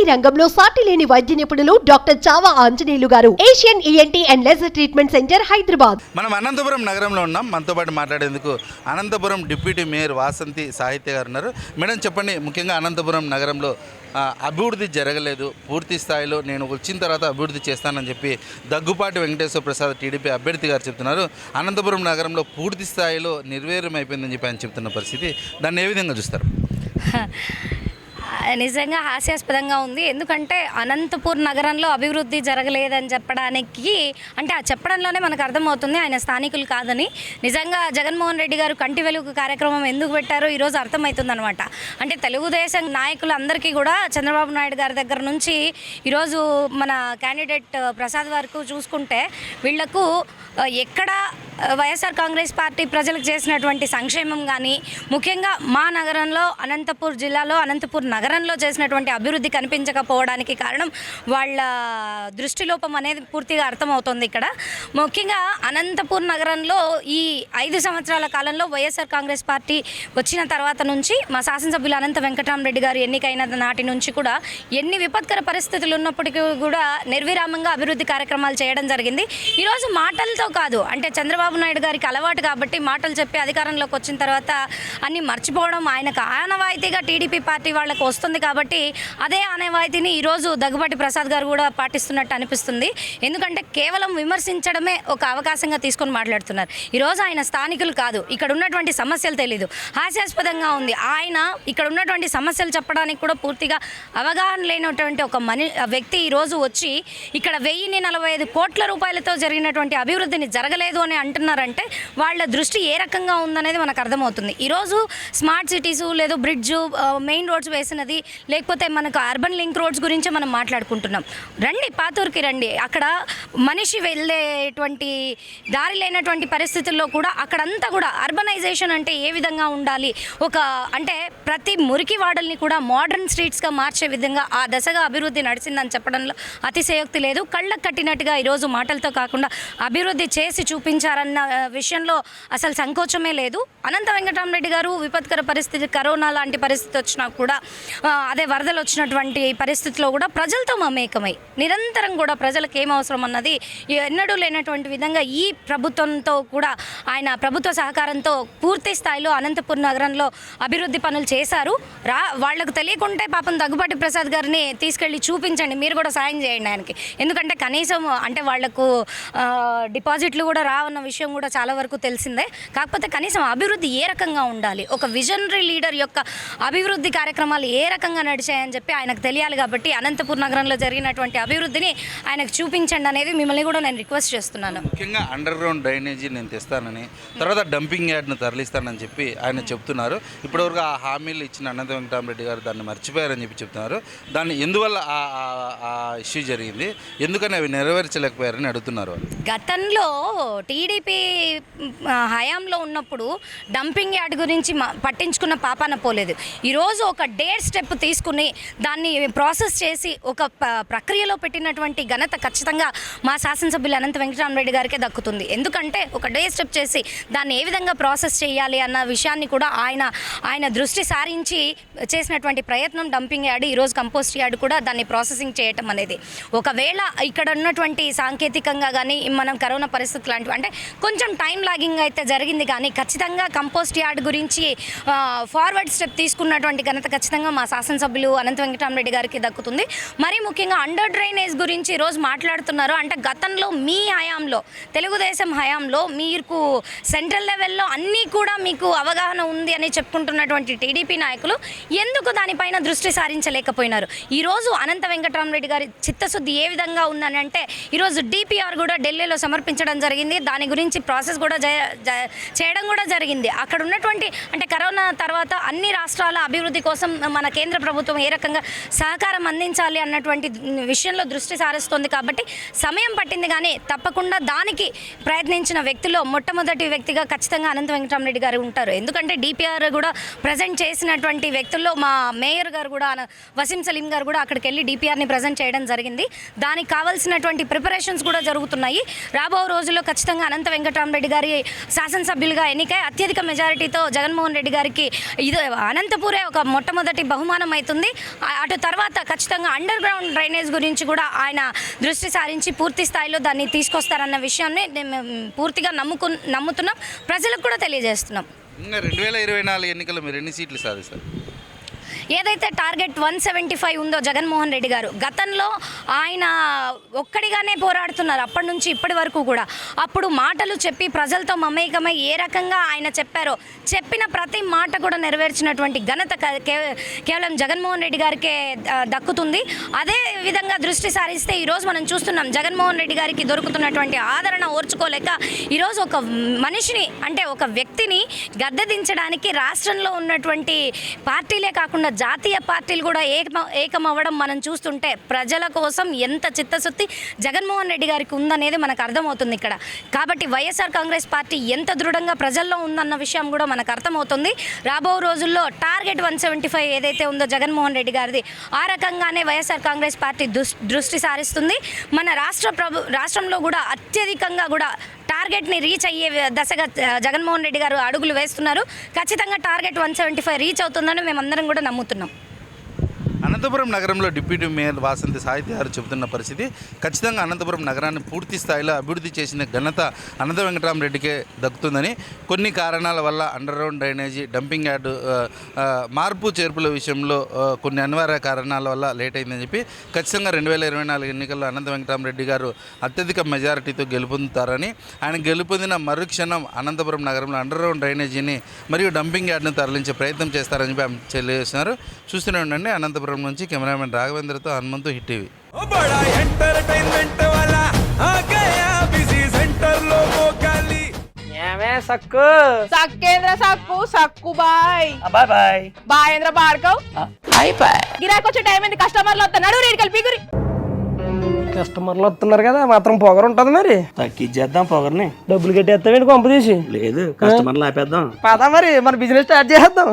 ENT రంగంలో సాటి లేని వైద్య నిపుణులు doctor Chava Anjaneyulu garu. Asian ENT and laser treatment centre Hyderabad. మనం అనంతపురం నగరంలో ఉన్నాం. మనతో పాటు మాట్లాడేందుకు అనంతపురం డిప్యూటీ మేయర్ వాసంతి సాహిత్య గారు ఉన్నారు. మేడం చెప్పండి ముఖ్యంగా అనంతపురం నగరంలో అభివృద్ధి జరగలేదు. పూర్తి స్థాయిలో నేను వచ్చిన తర్వాత అభివృద్ధి చేస్తానని చెప్పి దగ్గుపాటి వెంకటేశ్వర ప్రసాద్ టీడీపీ అభ్యర్థి గారు చెప్తున్నారు. అనంతపురం నగరంలో పూర్తి స్థాయిలో నిర్వీర్యం అయిపోయిందని చెప్పి ఆయన చెప్తున్న పరిస్థితి. దాన్ని ఏ విధంగా చూస్తారు? నిజంగా హాస్యాస్పదంగా ఉంది. ఎందుకంటే అనంతపూర్ నగరంలో అభివృద్ధి జరగలేదని చెప్పడానికి అంటే ఆ చెప్పడంలోనే మనకు అర్థమవుతుంది ఆయన స్థానికులు కాదని. నిజంగా జగన్మోహన్ రెడ్డి గారు కంటి వెలుగు కార్యక్రమం ఎందుకు పెట్టారో ఈరోజు అర్థమవుతుంది అనమాట అంటే తెలుగుదేశం నాయకులందరికీ కూడా చంద్రబాబు నాయుడు గారి దగ్గర నుంచి ఈరోజు మన క్యాండిడేట్ ప్రసాద్ వరకు చూసుకుంటే వీళ్ళకు ఎక్కడ వైఎస్ఆర్ కాంగ్రెస్ పార్టీ ప్రజలకు చేసినటువంటి సంక్షేమం కానీ ముఖ్యంగా మా నగరంలో అనంతపూర్ జిల్లాలో అనంతపూర్ నగరం నగరంలో చేసినటువంటి అభివృద్ధి కనిపించకపోవడానికి కారణం వాళ్ళ దృష్టిలోపం అనేది పూర్తిగా అర్థమవుతుంది ఇక్కడ. ముఖ్యంగా అనంతపూర్ నగరంలో ఈ ఐదు సంవత్సరాల కాలంలో వైఎస్ఆర్ కాంగ్రెస్ పార్టీ వచ్చిన తర్వాత నుంచి మా శాసనసభ్యులు అనంత వెంకటరామరెడ్డి గారు ఎన్నికైన నాటి నుంచి కూడా ఎన్ని విపత్కర పరిస్థితులు ఉన్నప్పటికీ కూడా నిర్విరామంగా అభివృద్ధి కార్యక్రమాలు చేయడం జరిగింది. ఈరోజు మాటలతో కాదు అంటే చంద్రబాబు నాయుడు గారికి అలవాటు కాబట్టి మాటలు చెప్పి అధికారంలోకి వచ్చిన తర్వాత అన్ని మర్చిపోవడం ఆయనకు ఆనవాయితీగా టీడీపీ పార్టీ వాళ్ళకు వస్తుంది కాబట్టి అదే ఆనవాయితీని ఈరోజు దగ్గుబాటి ప్రసాద్ గారు కూడా పాటిస్తున్నట్టు అనిపిస్తుంది. ఎందుకంటే కేవలం విమర్శించడమే ఒక అవకాశంగా తీసుకొని మాట్లాడుతున్నారు. ఈరోజు ఆయన స్థానికులు కాదు. ఇక్కడ ఉన్నటువంటి సమస్యలు తెలీదు. హాస్యాస్పదంగా ఉంది. ఆయన ఇక్కడ ఉన్నటువంటి సమస్యలు చెప్పడానికి కూడా పూర్తిగా అవగాహన లేనటువంటి ఒక మని వ్యక్తి ఈరోజు వచ్చి ఇక్కడ వెయ్యిన్ని నలభై ఐదు కోట్ల రూపాయలతో జరిగినటువంటి అభివృద్ధిని జరగలేదు అని అంటున్నారంటే వాళ్ళ దృష్టి ఏ రకంగా ఉందనేది మనకు అర్థమవుతుంది. ఈరోజు స్మార్ట్ సిటీసు లేదు బ్రిడ్జు మెయిన్ రోడ్స్ వేసినది లేకపోతే మనకు అర్బన్ లింక్ రోడ్స్ గురించి మనం మాట్లాడుకుంటున్నాం. రండి పాతూరుకి రండి. అక్కడ మనిషి వెళ్ళేటువంటి దారి లేనటువంటి పరిస్థితుల్లో కూడా అక్కడంతా కూడా అర్బనైజేషన్ అంటే ఏ విధంగా ఉండాలి? ఒక అంటే ప్రతి మురికి వాడల్ని కూడా మోడర్న్ స్ట్రీట్స్గా మార్చే విధంగా ఆ దశగా అభివృద్ధి నడిచిందని చెప్పడంలో అతిశయోక్తి లేదు. కళ్ళకు కట్టినట్టుగా ఈరోజు మాటలతో కాకుండా అభివృద్ధి చేసి చూపించారన్న విషయంలో అసలు సంకోచమే లేదు. అనంత వెంకటరామరెడ్డి గారు విపత్కర పరిస్థితి కరోనా లాంటి పరిస్థితి వచ్చినా కూడా అదే వరదలు వచ్చినటువంటి పరిస్థితిలో కూడా ప్రజలతో మమేకమై నిరంతరం కూడా ప్రజలకు ఏం అవసరం అన్నది ఎన్నడూ లేనటువంటి విధంగా ఈ ప్రభుత్వంతో కూడా ఆయన ప్రభుత్వ సహకారంతో పూర్తి స్థాయిలో అనంతపురం నగరంలో అభివృద్ధి పనులు చేశారు. రా వాళ్ళకు తెలియకుంటే పాపం దగ్గుబాటి ప్రసాద్ గారిని తీసుకెళ్ళి చూపించండి మీరు కూడా సాయం చేయండి ఆయనకి. ఎందుకంటే కనీసం అంటే వాళ్ళకు డిపాజిట్లు కూడా రావన్న విషయం కూడా చాలా వరకు తెలిసిందే. కాకపోతే కనీసం అభివృద్ధి ఏ రకంగా ఉండాలి? ఒక విజనరీ లీడర్ యొక్క అభివృద్ధి కార్యక్రమాలు ఏ రకంగా నడిచాయని చెప్పి ఆయనకు తెలియాలి కాబట్టి అనంతపురం నగరంలో జరిగినటువంటి అభివృద్ధిని ఆయనకు చూపించండి అనేది మిమ్మల్ని కూడా నేను రిక్వెస్ట్ చేస్తున్నాను. ముఖ్యంగా అండర్ గ్రౌండ్ డ్రైనేజీ నేను తెస్తానని తర్వాత డంపింగ్ యార్డ్ను తరలిస్తానని చెప్పి ఆయన చెప్తున్నారు. ఇప్పటివరకు ఆ హామీలు ఇచ్చిన అనంత వెంకటరామరెడ్డి గారు దాన్ని మర్చిపోయారని చెప్పి చెప్తున్నారు. దాన్ని ఎందువల్ల ఆ- ఇష్యూ జరిగింది? ఎందుకని అవి నెరవేర్చలేకపోయారని అడుగుతున్నారు గతంలో టీడీపీ హయాంలో ఉన్నప్పుడు డంపింగ్ యార్డ్ గురించి పట్టించుకున్న పాపాన పోలేదు. ఈరోజు ఒక డేర్ స్టెప్ తీసుకుని దాన్ని ప్రాసెస్ చేసి ఒక ప- ప్రక్రియలో పెట్టినటువంటి ఘనత ఖచ్చితంగా మా శాసనసభ్యులు అనంత వెంకటరామరెడ్డి గారికే దక్కుతుంది. ఎందుకంటే ఒక డే స్టెప్ చేసి దాన్ని ఏ విధంగా ప్రాసెస్ చేయాలి అన్న విషయాన్ని కూడా ఆయన ఆయన దృష్టి సారించి చేసినటువంటి ప్రయత్నం డంపింగ్ యార్డ్ ఈరోజు కంపోస్ట్ యార్డ్ కూడా దాన్ని ప్రాసెసింగ్ చేయటం అనేది. ఒకవేళ ఇక్కడ ఉన్నటువంటి సాంకేతికంగా కానీ మనం కరోనా పరిస్థితి లాంటివి అంటే కొంచెం టైం లాగింగ్ అయితే జరిగింది కానీ ఖచ్చితంగా కంపోస్ట్ యార్డ్ గురించి ఫార్వర్డ్ స్టెప్ తీసుకున్నటువంటి ఘనత ఖచ్చితంగా మా శాసనసభ్యులు అనంత వెంకటరామరెడ్డి గారికి దక్కుతుంది. మరీ ముఖ్యంగా అండర్ డ్రైనేజ్ గురించి ఈరోజు మాట్లాడుతున్నారు. అంటే గతంలో మీ హయాంలో తెలుగుదేశం హయాంలో మీకు సెంట్రల్ లెవెల్లో అన్నీ కూడా మీకు అవగాహన ఉంది అని చెప్పుకుంటున్నటువంటి టీడీపీ నాయకులు ఎందుకు దానిపైన దృష్టి సారించలేకపోయినారు? ఈరోజు అనంత వెంకటరామరెడ్డి గారి చిత్తశుద్ధి ఏ విధంగా ఉందని అంటే ఈరోజు డిపిఆర్ కూడా ఢిల్లీలో సమర్పించడం జరిగింది. దాని గురించి ప్రాసెస్ కూడా జ- చేయడం కూడా జరిగింది. అక్కడ ఉన్నటువంటి అంటే కరోనా తర్వాత అన్ని రాష్ట్రాల అభివృద్ధి కోసం మన కేంద్ర ప్రభుత్వం ఏ రకంగా సహకారం అందించాలి అన్నటువంటి విషయంలో దృష్టి సారిస్తోంది కాబట్టి సమయం పట్టింది కానీ తప్పకుండా దానికి ప్రయత్నించిన వ్యక్తిలో మొట్టమొదటి వ్యక్తిగా ఖచ్చితంగా అనంత వెంకటరామరెడ్డి గారు ఉంటారు. ఎందుకంటే డిపిఆర్ కూడా ప్రజెంట్ చేసినటువంటి వ్యక్తుల్లో మా మేయర్ గారు కూడా వసీం సలీం గారు కూడా అక్కడికి వెళ్ళి డిపిఆర్ని ప్రజెంట్ చేయడం జరిగింది. దానికి కావాల్సినటువంటి ప్రిపరేషన్స్ కూడా జరుగుతున్నాయి. రాబో రోజుల్లో ఖచ్చితంగా అనంత వెంకటరామరెడ్డి గారి శాసనసభ్యులుగా ఎన్నికై అత్యధిక మెజారిటీతో జగన్మోహన్ రెడ్డి గారికి ఇది అనంతపూరే ఒక మొట్టమొదటి బహు బహుమానం అవుతుంది అటు తర్వాత ఖచ్చితంగా అండర్ గ్రౌండ్ డ్రైనేజ్ గురించి కూడా ఆయన దృష్టి సారించి పూర్తి స్థాయిలో దాన్ని తీసుకొస్తారన్న విషయాన్ని మేము పూర్తిగా నమ్ముకు నమ్ముతున్నాం. ప్రజలకు కూడా తెలియజేస్తున్నాం. రెండు వేల ఇరవై నాలుగు ఎన్నికలు మీరు ఎన్ని సీట్లు సాధిస్తారు? ఏదైతే టార్గెట్ వన్ సెవెంటీ ఫైవ్ ఉందో జగన్మోహన్ రెడ్డి గారు గతంలో ఆయన ఒక్కడిగానే పోరాడుతున్నారు అప్పటి నుంచి ఇప్పటి వరకు కూడా. అప్పుడు మాటలు చెప్పి ప్రజలతో మమేకమై ఏ రకంగా ఆయన చెప్పారో చెప్పిన ప్రతి మాట కూడా నెరవేర్చినటువంటి ఘనత క- కేవలం జగన్మోహన్ రెడ్డి గారికే దక్కుతుంది. అదే విధంగా దృష్టి సారిస్తే ఈరోజు మనం చూస్తున్నాం జగన్మోహన్ రెడ్డి గారికి దొరుకుతున్నటువంటి ఆదరణ ఓర్చుకోలేక ఈరోజు ఒక మనిషిని అంటే ఒక వ్యక్తిని గద్దె దించడానికి రాష్ట్రంలో ఉన్నటువంటి పార్టీలే కాకుండా జాతీయ పార్టీలు కూడా ఏకమ ఏకమవ్వడం మనం చూస్తుంటే ప్రజల కోసం ఎంత చిత్తశుద్ధి జగన్మోహన్ రెడ్డి గారికి ఉందనేది మనకు అర్థమవుతుంది ఇక్కడ. కాబట్టి వైఎస్ఆర్ కాంగ్రెస్ పార్టీ ఎంత దృఢంగా ప్రజల్లో ఉందన్న విషయం కూడా మనకు అర్థమవుతుంది. రాబో రోజుల్లో టార్గెట్ వన్ సెవెంటీ ఫైవ్ ఏదైతే ఉందో జగన్మోహన్ రెడ్డి గారిది ఆ రకంగానే వైఎస్ఆర్ కాంగ్రెస్ పార్టీ దృష్టి సారిస్తుంది. మన రాష్ట్ర ప్రభు రాష్ట్రంలో కూడా అత్యధికంగా కూడా టార్గెట్ని రీచ్ అయ్యే దశగా జగన్మోహన్ రెడ్డి గారు అడుగులు వేస్తున్నారు. ఖచ్చితంగా target one seventy five reach అవుతుందని మేమందరం కూడా నమ్ముతున్నాం. అనంతపురం నగరంలో డిప్యూటీ మేయర్ వాసంతి సాహిత్య గారు చెబుతున్న పరిస్థితి ఖచ్చితంగా అనంతపురం నగరాన్ని పూర్తి స్థాయిలో అభివృద్ధి చేసిన ఘనత అనంత వెంకటరామరెడ్డికే దక్కుతుందని కొన్ని కారణాల వల్ల underground drainage dumping yard మార్పు చేర్పుల విషయంలో కొన్ని అనివార్య కారణాల వల్ల లేట్ అయిందని చెప్పి ఖచ్చితంగా రెండు వేల ఇరవై నాలుగు ఎన్నికల్లో అనంత వెంకటరామరెడ్డి గారు అత్యధిక మెజారిటీతో గెలుపొందుతారని ఆయన గెలుపొందిన మరుక్షణం అనంతపురం నగరంలో అండర్ గ్రౌండ్ డ్రైనేజీని మరియు డంపింగ్ యార్డ్ను తరలించే ప్రయత్నం చేస్తారని చెప్పి ఆమె తెలియజేస్తున్నారు. చూస్తూనే ఉండండి అనంతపురం నుంచి కెమెరామెన్ రాఘవేంద్రతో హనుమంతు హిట్ టీవీ. ఏమే సక్కు? సక్కేంద్ర సక్కు సక్కు బాయ్. Bye bye. బాయేంద్ర బార్కవ్ బాయ్. బాయ్ గిరాకొచ్చే టైం ఏంది? కస్టమర్లు వస్తున్నాడు కలిపి పీగురి కస్టమర్లు వస్తున్నారు కదా మాత్రం పొగరు ఉంటది మరి. తగ్గించేద్దాం పొగర్ని. డబ్బులు కట్టేస్తామేంటి కొంప తీసి? లేదు కస్టమర్లు ఆపేద్దాం పదా మరి మన బిజినెస్ స్టార్ట్ చేద్దాం.